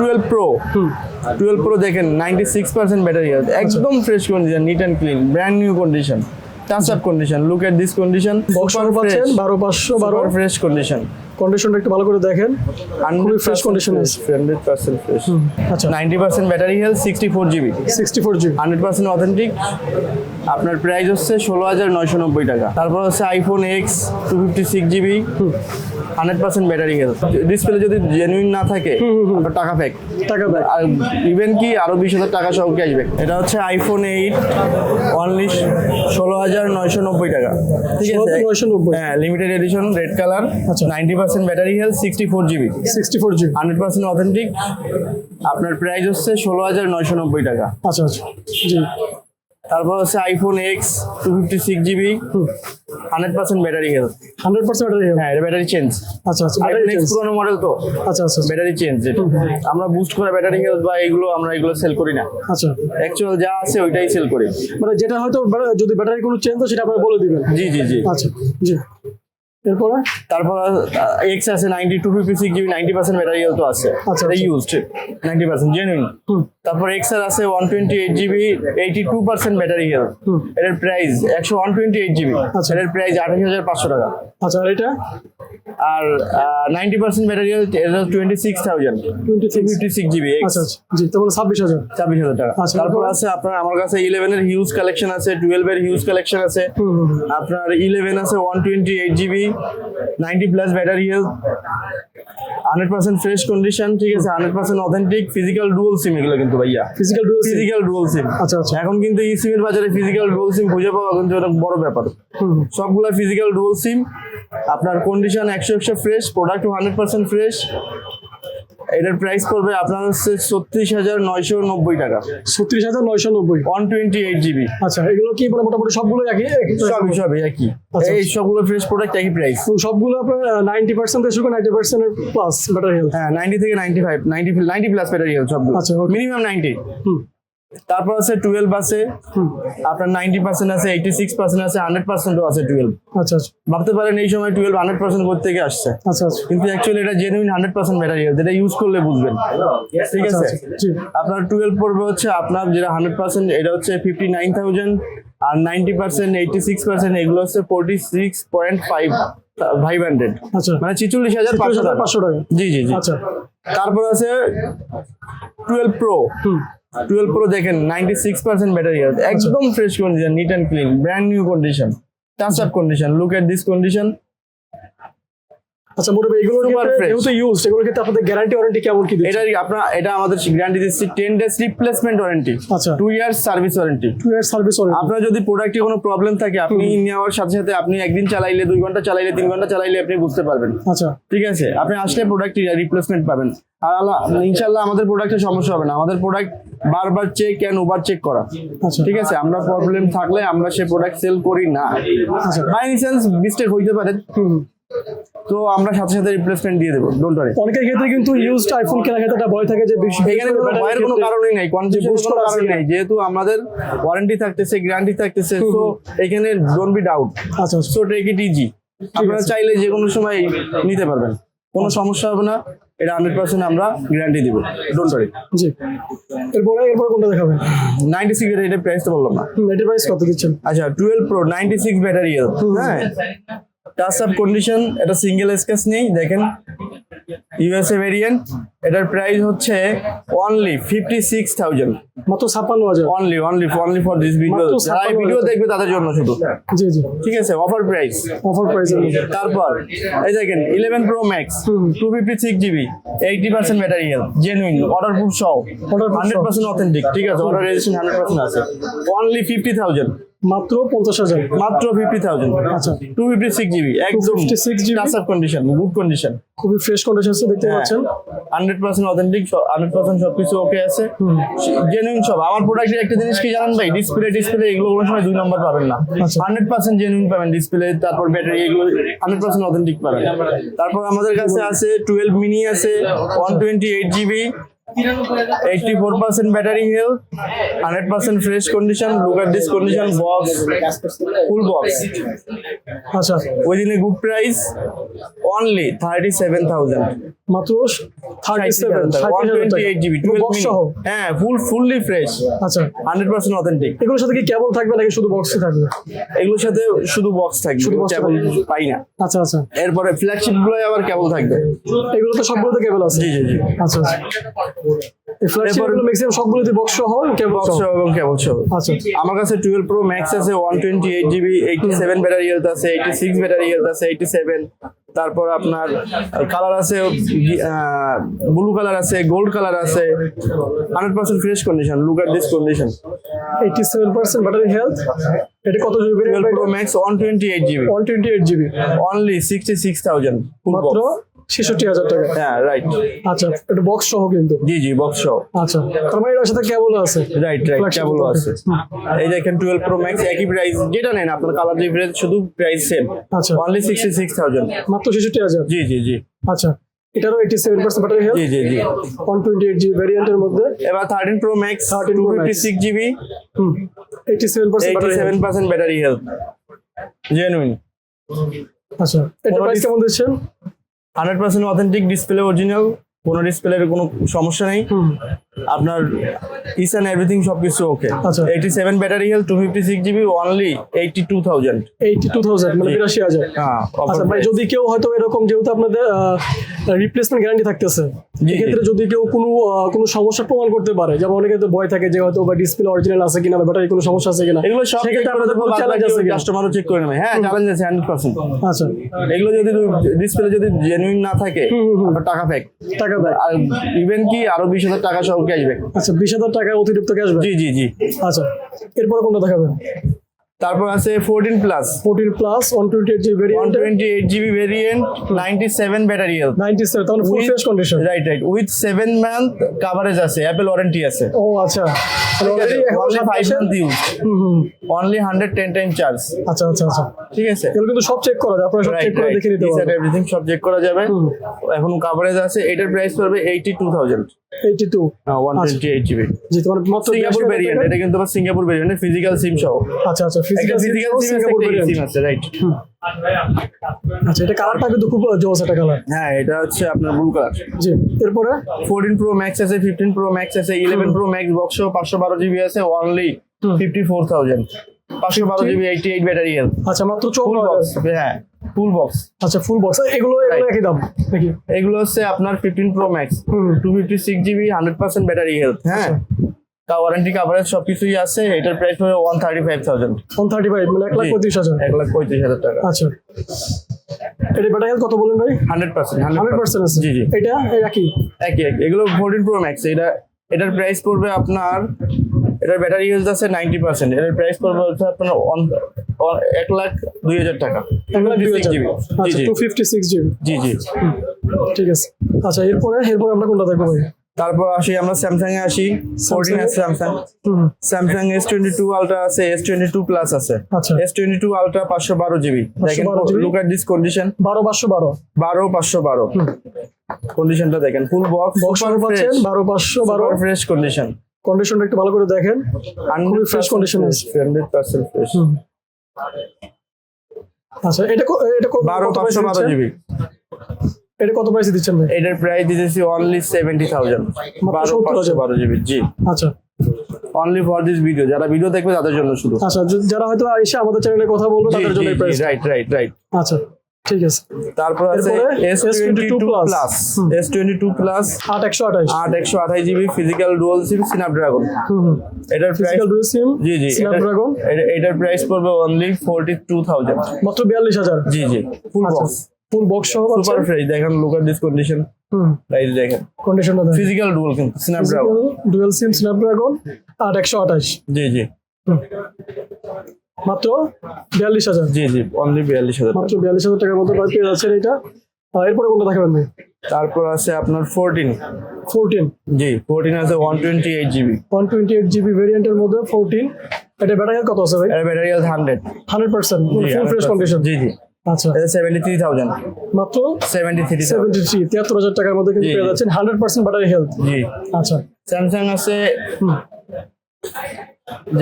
Twelve pro twelve pro দেখেন ninety six percent battery health একদম fresh condition neat and clean brand new condition touch up condition look at this condition box পাচ্ছেন বারো পাঁচশো বারো। Fresh condition কন্ডিশনটা একটু ভালো করে দেখেন খুবই fresh condition আছে। হান্ড্রেড পার্সেন্ট ফ্রেশ আচ্ছা। Ninety percent battery health sixty four GB sixty four GB hundred percent authentic আপনার প্রাইস হচ্ছে ষোলো হাজার নয়শো নব্বই টাকা। তারপর হচ্ছে iPhone X two fifty six GB hundred percent battery health display যদি জেনুইন না থাকে টাকা ফেক টাকা ব্যাক আর ইভেন কি আরও বিশ হাজার টাকা সহ ক্যাশব্যাক এটা হচ্ছে আইফোন এইট অনলি ষোলো হাজার নয়শো নব্বই টাকা। ঠিক আছে? 16,990 হ্যাঁ লিমিটেড এডিশন রেড কালার আচ্ছা। Ninety percent battery health sixty four GB sixty four GB hundred percent authentic আপনার প্রাইস হচ্ছে ষোলো হাজার নয়শো নব্বই টাকা। আচ্ছা আচ্ছা। জি। তারপর হচ্ছে iPhone X two fifty six GB hundred percent battery health hundred percent battery হ্যাঁ এটা ব্যাটারি চেঞ্জ আচ্ছা আচ্ছা ব্যাটারি এক্স পুরোনো মডেল তো। আচ্ছা আচ্ছা ব্যাটারি চেঞ্জ যেটা। আমরা বুস্ট করে ব্যাটারি হেলথ বা এগুলো আমরা এগুলো সেল করি না। আচ্ছা। অ্যাকচুয়াল যা আছে ওইটাই সেল করি। মানে যেটা হয়তো যদি ব্যাটারি কোনো চেঞ্জ হয় সেটা আপনারা বলে দিবেন। জি জি জি। আচ্ছা জি। এরপরে? তারপর এক্স আছে ninety two fifty six GB ninety percent battery health আছে। আচ্ছা, এটা আচ্ছা। ইউজড নাইনটি পার্সেন্ট জেনুইন হুম। তারপর এক্স আর আছে one twenty eight GB eighty two percent battery health এটার প্রাইস একশো ওয়ান টোয়েন্টি এইট জিবি। এটার প্রাইস আঠাশ হাজার পাঁচশো টাকা। আচ্ছা আর এটা? আর নাইনটি পার্সেন্ট ব্যাটারি হেলথ এটা twenty six thousand twenty fifty six GB আচ্ছা আচ্ছা। জি ছাব্বিশ হাজার। ছাব্বিশ হাজার টাকা। আচ্ছা, তারপর? আছে আপনার আমার কাছে ইলেভেন এর হিউজ কালেকশন আছে টুয়েলভ এর হিউজ কালেকশন আছে। আপনার ইলেভেন আছে one twenty eight GB ninety plus battery health hundred percent fresh condition ঠিক আছে? Hundred percent authentic physical dual SIM এগুলো কিন্তু ভাইয়া। Physical dual physical dual SIM আচ্ছা আচ্ছা। এখন কিন্তু ই সিমের বাজারে ফিজিক্যাল ডুয়াল সিম খুঁজে পাওয়া কিন্তু অনেক বড় ব্যাপার। সবগুলা ফিজিক্যাল ডুয়াল সিম আপনার কন্ডিশন একশো একশো fresh product hundred percent fresh এটার প্রাইস পড়বে আপনার হচ্ছে ছত্রিশ হাজার নয়শো নব্বই টাকা। ছত্রিশ হাজার নয়শো নব্বই। ওয়ান টোয়েন্টি এইট জিবি আচ্ছা এগুলো কি মানে মোটামুটি সবগুলো একই? সব হিসাবে সবই সবই একই। আচ্ছা, এই সবগুলো ফ্রেশ প্রোডাক্ট একই প্রাইস তো সবগুলো আপনার নাইনটি পার্সেন্ট থেকে শুরু নাইনটি পার্সেন্টের প্লাস ব্যাটারি হেলথ হ্যাঁ নাইনটি থেকে ninety five ninety ninety plus battery health সবগুলো। আচ্ছা, মিনিমাম নাইনটি হুম। তারপর আছে টুয়েলভ আছে আপনার নাইনটি পার্সেন্ট আছে এইটি সিক্স পার্সেন্ট আছে হান্ড্রেড পার্সেন্টও আছে টুয়েলভ আচ্ছা আচ্ছা। ভাবতে পারেন এই সময় টুয়েলভ হান্ড্রেড পার্সেন্ট করতে থেকে আসছে। আচ্ছা আচ্ছা। কিন্তু অ্যাকচুয়ালি এটা জেনুইন হান্ড্রেড পার্সেন্ট ব্যাটারি যেটা ইউজ করলে বুঝবেন। ঠিক আচ্ছা, আছে? আচ্ছা, আপনার টুয়েলভ পড়বে হচ্ছে আপনার যেটা হান্ড্রেড পার্সেন্ট এটা হচ্ছে ফিফটি নাইন থাউজেন্ড আর ninety percent eighty six percent এগুলো হচ্ছে forty six point five five hundred আচ্ছা। মানে ছিচল্লিশ হাজার পাঁচশো টাকা। পাঁচশো টাকা। জি জি জি। আচ্ছা। তারপর আছে টুয়েলভ প্রো হুম। টুয়েলভ প্রো দেখেন ninety six percent battery health একদম fresh condition neat and clean brand new condition touch up condition look at this condition আচ্ছা মোটামুটি এগুলোর Super ক্ষেত্রে fresh. যেহেতু ইউজ এগুলোর ক্ষেত্রে আপনাদের গ্যারান্টি ওয়ারেন্টি কেমন কি দিচ্ছে? এটা আপনার এটা আমাদের গ্যারান্টি দিচ্ছি টেন ডেজ রিপ্লেসমেন্ট ওয়ারেন্টি আচ্ছা। Two years service warranty two service warranty আপনার যদি প্রোডাক্টে কোনো প্রবলেম থাকে আপনি নেওয়ার সাথে সাথে আপনি একদিন চালাইলে দুই ঘণ্টা চালাইলে তিন ঘণ্টা চালাইলে আপনি বুঝতে পারবেন। আচ্ছা। ঠিক আছে? আপনি আসলে প্রোডাক্ট রিপ্লেসমেন্ট পাবেন। আর আল্লাহ- ইনশাল্লাহ আমাদের প্রোডাক্টে সমস্যা হবে না। আমাদের প্রোডাক্ট বারবার চেক অ্যান্ড ওভার চেক করা। আচ্ছা। ঠিক আছে? আমরা প্রবলেম থাকলে আমরা সে প্রোডাক্ট সেল করি না। বাই এনি চান্স মিস্টেক হইতে পারে। তো আমরা সাথে সাথে রিপ্লেসমেন্ট দিয়ে দেবো। ডোন্ট ওয়ারি অনেকের ক্ষেত্রে কিন্তু ইউজড আইফোন কেনার ক্ষেত্রে একটা ভয় থাকে যে বেশি এখানে কোনো ভয়ের কোনো কারণই নাই। কনফিউশন কোনো করা কারণ নাই। যেহেতু আমাদের ওয়ারেন্টি থাকতেছে গ্যারান্টি থাকতেছে তো এখানে ডোন্ট বি ডাউট আচ্ছা আচ্ছা। সো টেক ইট ইজি আপনারা চাইলে যে কোনো সময় নিতে পারবেন। কোনো সমস্যা হবে না এটা হান্ড্রেড পার্সেন্ট আমরা গ্যারান্টি দিব। ডোন্ট ওয়ারি জি। এরপরে এরপর কোনটা দেখাবেন? নাইনটি সিক্স এটার প্রাইস তো বললাম না। এটার প্রাইস কত দিচ্ছেন? আচ্ছা twelve pro ninety six battery হ্যাঁ। টাচ আপ কন্ডিশন এটা সিঙ্গেল স্কেচ নেই দেখেন। ইউএসএ ভেরিয়েন্ট এটার প্রাইস হচ্ছে অনলি ফিফটি সিক্স থাউজেন্ড মাত্র ছাপ্পান্ন হাজার। Only only only for this video যারা ভিডিও দেখবে তাদের জন্য শুধু। জি জি। ঠিক আছে অফার প্রাইস অফার প্রাইস তারপর এই দেখেন eleven pro max. Two fifty six GB eighty percent battery health genuine order proof সহ হান্ড্রেড। পার্সেন্ট অথেন্টিক ঠিক আছে অর্ডার রেজিস্ট্রেশন হান্ড্রেড পার্সেন্ট আছে। অনলি ফিফটি থাউজেন্ড মাত্র পঞ্চাশ হাজার। মাত্র ফিফটি থাউজেন্ড আচ্ছা। টু ফিফটি সিক্স জিবি একদম 256 GB? Touch up condition good condition খুবই ফ্রেশ কন্ডিশন দেখতে হ্যাঁ। পাচ্ছেন। Hundred percent authentic hundred percent সবকিছু ওকে আছে। জেনুইন সব। আমার প্রোডাক্টের একটা জিনিস কি জানেন ভাই? ডিসপ্লে ডিসপ্লে এগুলো কোনো সময় দুই নম্বর পাবেন না। হান্ড্রেড পার্সেন্ট জেনুইন পাবেন ডিসপ্লে তারপর ব্যাটারি এগুলো হান্ড্রেড পার্সেন্ট অথেন্টিক পাবেন। তারপর আমাদের কাছে আছে টুয়েলভ মিনি আছে one twenty eight GB eighty four percent battery health hundred percent fresh condition look at this condition box full box আচ্ছা। Within a good price only thirty seven thousand মাত্র thirty seven eight হ্যাঁ full fully fresh আচ্ছা। Hundred percent authentic এগুলোর সাথে কি কেবল থাকবে নাকি শুধু বক্সই থাকবে? এগুলোর সাথে শুধু বক্স থাকবে শুধু কেবল পাই না। আচ্ছা আচ্ছা। এরপরে ফ্ল্যাগশিপগুলো আবার কেবল থাকবে। এগুলো তো সবগুলোতে কেবল আছে? জি জি জি। আচ্ছা আচ্ছা। এই ফ্ল্যাগশিপগুলো ম্যাক্সিমাম সবগুলোতে বক্স সহ কেবল বক্স সহ? এবং কেবল সহ। আচ্ছা। আমার কাছে টুয়েলভ প্রো ম্যাক্স আছে one twenty eight GB eighty seven battery health আছে এইটি সিক্স ব্যাটারি হেলথ আছে এইটি সেভেন তারপর আপনার কালার আছে ব্লু কালার আছে গোল্ড কালার আছে hundred percent fresh condition look at this condition eighty seven percent battery health এটা কত GB pro max one twenty eight GB one twenty eight GB only sixty six thousand মাত্র ছেষট্টি হাজার টাকা। হ্যাঁ right আচ্ছা এটা বক্স সহ কিন্তু। জি জি বক্স সহ। আচ্ছা তার মানে এটার সাথে কেবল আছে? রাইট রাইট কেবলও আছে। এই দেখেন টুয়েলভ প্রো ম্যাক্স একই প্রাইস যেটা নেন আপনার কালার ডিফারেন্স শুধু প্রাইস সেম আচ্ছা। অনলি সিক্সটি সিক্স থাউজেন্ড মাত্র ছেষট্টি হাজার? জি জি জি। আচ্ছা এটারও eighty seven percent battery health জি জি জি। ওয়ান টোয়েন্টি এইট জিবি ভ্যারিয়েন্টের মধ্যে? এবার thirteen pro max 13 two Pro six GB হুম eighty seven percent eighty battery seven percent battery health genuine আচ্ছা এটা প্রাইস কেমন দিচ্ছেন? Hundred percent authentic display original কোনো ডিসপ্লের কোনো সমস্যা নেই। আপনার ইস অ্যান্ড এভরিথিং সবকিছু ওকে আচ্ছা। Eighty seven battery health two fifty six GB only eighty two thousand eighty two thousand মানে। বিরাশি হাজার। হ্যাঁ আচ্ছা ভাই যদি কেউ হয়তো এরকম যেহেতু আপনাদের রিপ্লেসমেন্ট গ্যারান্টি থাকতেছে। এক্ষেত্রে যদি কেউ কোনো কোনো সমস্যা প্রমাণ করতে পারে যেমন অনেকে তো ভয় থাকে যে হয়তো বা ডিসপ্লে অরিজিনাল আছে কিনা বা ব্যাটারি কোনো সমস্যা আছে কিনা এগুলো সব করে আপনাদের কোনো চ্যালেঞ্জ আছে কাস্টমারও চেক করে নেবে। হ্যাঁ চ্যালেঞ্জ আছে হান্ড্রেড পার্সেন্ট আচ্ছা। এগুলো যদি ডিসপ্লে যদি জেনুইন না থাকে টাকা ফেক টাকা ব্যাক আর ইভেন কি আরও বিশ হাজার টাকা সহ ক্যাশব্যাক আচ্ছা বিশ হাজার টাকা অতিরিক্ত ক্যাশব্যাক জি জি জি। আচ্ছা এরপরে কোনটা দেখাবেন? তারপর আছে fourteen plus fourteen plus one twenty eight GB one variant twenty eight GB variant ninety seven battery health ninety seven তাহলে full fresh condition right right with seven month coverage আছে। অ্যাপেল ওয়ারেন্টি আছে ও আচ্ছা only five month use hmm hmm only hundred ten time charge আচ্ছা আচ্ছা আচ্ছা। ঠিক আছে। এগুলো কিন্তু সব চেক করা যায় আপনারা সব চেক করে দেখে নিতে পারবেন। এভরিথিং সব চেক করা যাবে। এখন কাভারেজ আছে এটার প্রাইস পড়বে eighty two thousand eighty two one twenty eight GB জি তোমার মাত্র সিঙ্গাপুর 82 ভেরিয়েন্ট এটা কিন্তু সিঙ্গাপুর ভেরিয়েন্ট ফিজিক্যাল সিম সহ। আচ্ছা আচ্ছা ফিজিক্যাল সিম আছে রাইট আচ্ছা এটা কালারটা কিন্তু খুব জোস একটা কালার হ্যাঁ এটা হচ্ছে আপনার ব্লু কালার জি এরপরে? প্রো ম্যাক্স আছে ফিফটিন প্রো ম্যাক্স আছে ইলেভেন প্রো ম্যাক্স বক্স পাঁচশো বারো জিবি আছে only hmm. Fifty four thousand পাঁচশো বারো GB eighty eight battery health আচ্ছা মাত্র ফুল চৌন্ন বক্স হ্যাঁ ফুল বক্স আচ্ছা ফুল বক্স এগুলো এগুলো একই দাম নাকি? এগুলো হচ্ছে আপনার fifteen pro max hmm. Two fifty six GB hundred percent battery health হ্যাঁ। তা ওয়ারেন্টি কাভারেজ সবকিছুই আছে এটার প্রাইস পড়বে one thirty five thousand one thirty five মানে এক লাখ। পঁয়ত্রিশ হাজার। এক লাখ পঁয়ত্রিশ হাজার টাকা। আচ্ছা। এটা ব্যাটারি হেলথ কত বলেন ভাই? হান্ড্রেড পার্সেন্ট হান্ড্রেড পার্সেন্ট আছে। জি জি। এটা? একই? একই একই। এগুলো ফোরটিন প্রো ম্যাক্স এটা এটার প্রাইস পড়বে আপনার এটার ব্যাটারি হেলথ আছে নাইনটি পার্সেন্ট এটার প্রাইস পড়বে হচ্ছে আপনার on- এক লাখ দুই হাজার টাকা। এক লাখ দুই হাজার। জিবি জি আচ্ছা জি টু ফিফটি সিক্স জিবি জি জি। ঠিক আছে। আচ্ছা এরপরে এরপরে আমরা কোনটা দেখব ভাই? তারপর আসি আমরা স্যামসাং এ আসি ফোরটিন আছে Samsung Samsung S twenty two ultra আছে এস টোয়েন্টি টু প্লাস আছে। এস টোয়েন্টি টু আলট্রা পাঁচশো বারো জিবি দেখেন লুক অ্যাট দিস কন্ডিশন বারো পাঁচশো বারো। বারো পাঁচশো বারো। কন্ডিশনটা দেখেন ফুল বক্স বক্স পাচ্ছেন বারো পাঁচশো বারো। ফ্রেশ কন্ডিশন কন্ডিশনটা একটু ভালো করে দেখেন। খুবই condition আছে। Hundred percent fresh. আচ্ছা এটা এটা বারো পাঁচশো বারো জিবি এটা কত প্রাইসে দিচ্ছেন ভাই? এটার প্রাইস দিতেছি অনলি সেভেন্টি থাউজেন্ড বারো পাঁচশো বারো জিবি জি। আচ্ছা। অনলি ফর দিস ভিডিও যারা ভিডিও দেখবে তাদের জন্য শুধু। আচ্ছা যারা হয়তো এসে আমাদের চ্যানেলে কথা বলবে তাদের জন্য প্রাইস রাইট রাইট রাইট আচ্ছা ঠিক আছে। তারপর আছে এস S22 প্লাস plus। হুম। এস টোয়েন্টি টু প্লাস আট একশো আঠাশ আট একশো আঠাশ GB physical dual SIM Snapdragon এটার প্রাইস ফিজিক্যাল ডুয়েল সিম জি জি স্ন্যাপড্রাগন এটার প্রাইস পড়বে অনলি মাত্র জি জি ফুল বক্স ফুল বক্স সহ সুপার ফ্রেশ দেখেন look at this condition hmm. Price দেখেন। কন্ডিশনটা দেখেন। ফিজিক্যাল ডুয়াল কিন্তু স্ন্যাপড্রাগন ডুয়েল সিম স্ন্যাপড্রাগন একশো আঠাশ। জি জি। মাত্র বিয়াল্লিশ হাজার। জি জি অনলি বিয়াল্লিশ হাজার মাত্র বিয়াল্লিশ হাজার টাকার মতো পেয়ে যাচ্ছেন এটা। আর এরপরে কোনটা দেখাবেন ভাই? তারপর আছে আপনার ফোরটিন ফোরটিন জি ফোরটিন আছে one twenty eight GB one twenty eight GB ভেরিয়েন্টের মধ্যে ফোরটিন এটা ব্যাটারি কত আছে ভাই? এর ব্যাটারি আছে hundred hundred percent full fresh condition জি জি। আচ্ছা। সেভেন্টি থ্রি থাউজেন্ড মাত্র? সেভেন্টি থ্রি সেভেন্টি থ্রি তিয়াত্তর হাজার টাকার মধ্যে কিন্তু জি, পেয়ে যাচ্ছেন হান্ড্রেড পার্সেন্ট ব্যাটারি হেলথ জি। আচ্ছা। স্যামসাং আছে।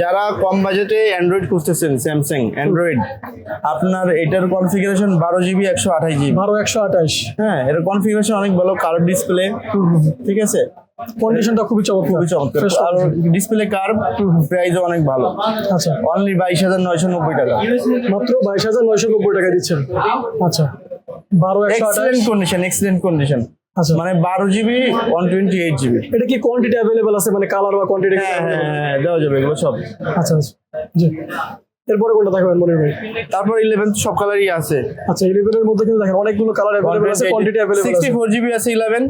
যারা কম বাজেটে অ্যান্ড্রয়েড খুঁজতেছেন স্যামসাং অ্যান্ড্রয়েড আপনার এটার কনফিগারেশন বারো জিবি একশো আঠাশ জিবি বারো একশো আঠাশ। হ্যাঁ এটার কনফিগারেশন অনেক ভালো কালার ডিসপ্লে ঠিক আছে? কন্ডিশনটা খুবই চমৎকার। খুবই চমৎকার। আর ডিসপ্লে কার্ভ প্রাইসও অনেক ভালো। আচ্ছা। অনলি বাইশ হাজার নয়শো নব্বই টাকা। মাত্র বাইশ হাজার নয়শো নব্বই টাকা দিচ্ছেন। আচ্ছা। বারো এক্সিলেন্ট কন্ডিশন এক্সিলেন্ট কন্ডিশন আচ্ছা। মানে বারো GB one twenty eight GB এটা কি কোয়ান্টিটি অ্যাভেলেবেল আছে? মানে কালার বা কোয়ান্টিটি হ্যাঁ হ্যাঁ হ্যাঁ দেওয়া যাবে এগুলো সব। আচ্ছা আচ্ছা। জি। এরপরে কোনটা দেখাবেন মনির ভাই? তারপর ইলেভেন সব কালারই আছে। আচ্ছা মধ্যে কিন্তু দেখেন অনেকগুলো কালার আছে কোয়ান্টিটি আছে। জিবি আছে ইলেভেন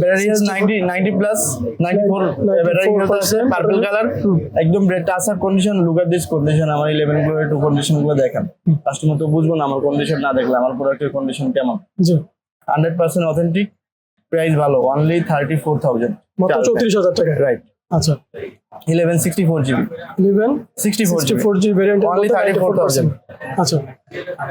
ব্যাটারি আছে ninety ninety plus ninety four 94 battery আছে পার্পল কালার একদম condition look at this condition আমার ইলেভেনগুলো একটু কন্ডিশনগুলো দেখেন। কাস্টমার তো বুঝব না আমার কন্ডিশন না দেখলে আমার প্রোডাক্টের কন্ডিশন কেমন। জি। হান্ড্রেড পার্সেন্ট অথেন্টিক প্রাইস ভালো অনলি থার্টি ফোর থাউজেন্ড মাত্র চৌত্রিশ হাজার টাকা রাইট আচ্ছা। Eleven sixty four GB eleven sixty four sixty GB four variant 34,000 আচ্ছা।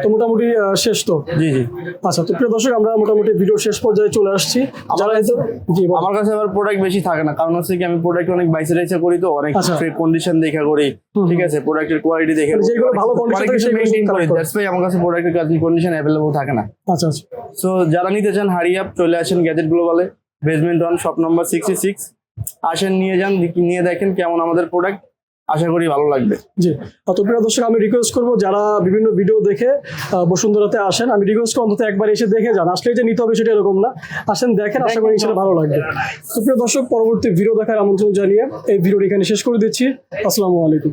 তো মোটামুটি আহ, শেষ তো? জি জি। আচ্ছা তো প্রিয় দর্শক আমরা মোটামুটি ভিডিও শেষ পর্যায়ে চলে আসছি। যারা কাছে- জি আমার কাছে প্রোডাক্ট বেশি থাকে না। কারণ হচ্ছে কি আমি প্রোডাক্ট অনেক বাইসে রাইসে করি তো অনেক আচ্ছা। কন্ডিশন দেখা করি। ঠিক আছে প্রোডাক্টের কোয়ালিটি দেখে মানে যেগুলো ভালো condition থাকে কিছু করি। দ্যাটস ওয়াই আমার কাছে প্রোডাক্টের কন্ডিশন থাকে না। আচ্ছা আচ্ছা। সো যারা নিতে চান হারি আপ চলে আসেন gadget গ্লোবালে basement one shop number sixty six আসেন, নিয়ে যান নিয়ে দেখেন কেমন আমাদের প্রোডাক্ট আশা করি ভালো লাগবে। জি। তো প্রিয় দর্শক, আমি রিকোয়েস্ট করব যারা বিভিন্ন ভিডিও দেখে বসুন্ধরাতে আসেন, আমি রিকোয়েস্ট করব অন্তত একবার এসে দেখে যান। আসলে যে নিতে হবে সেটা এরকম না। আসেন, দেখেন, আশা করি ইনশাল্লাহ ভালো লাগবে। তো প্রিয় দর্শক, পরবর্তী ভিডিও দেখার আমন্ত্রণ জানিয়ে এই ভিডিওটি এখানে শেষ করে দিচ্ছি। আসসালামু আলাইকুম।